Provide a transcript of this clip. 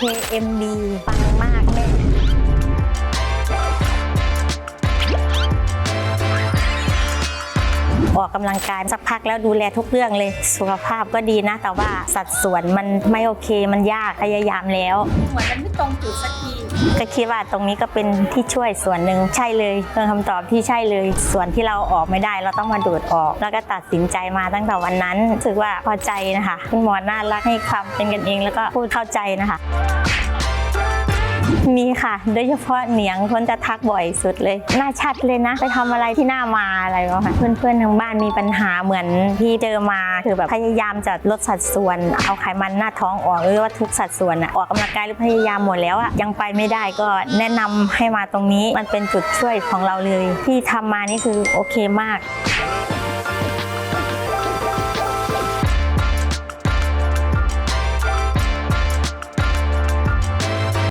KMD ปังมาก ออกกำลังกายสักพักแล้วดูแลทุกเรื่องเลย สุขภาพก็ดีนะ แต่ว่าสัดส่วนมันไม่โอเคมันยากพยายามแล้วเหมือนมันไม่ตรงจุดสักทีก็คิดว่าตรงนี้ก็เป็นที่ช่วยส่วนหนึ่งใช่เลยเป็นคำตอบที่ใช่เลย ส่วนที่เราออกไม่ได้เราต้องมาดูดออก แล้วก็ตัดสินใจมาตั้งแต่วันนั้นรู้สึกว่าพอใจนะคะคุณหมอน่ารักให้ความเป็นกันเองแล้วก็พูดเข้าใจนะคะ มีค่ะ โดยเฉพาะเหนียงคนจะทักบ่อยสุดเลย หน้าชัดเลยนะ ไปทำอะไรที่หน้ามาอะไรวะค่ะเพื่อนๆทางบ้านมีปัญหาเหมือนที่เจอมาคือแบบพยายามจะลดสัดส่วน เอาไขมันหน้าท้องออกหรือว่าทุกสัดส่วนออกกำลังกายหรือพยายามหมดแล้วอะยังไปไม่ได้ก็แนะนำให้มาตรงนี้มันเป็นจุดช่วยของเราเลย ที่ทำมานี่คือโอเคมาก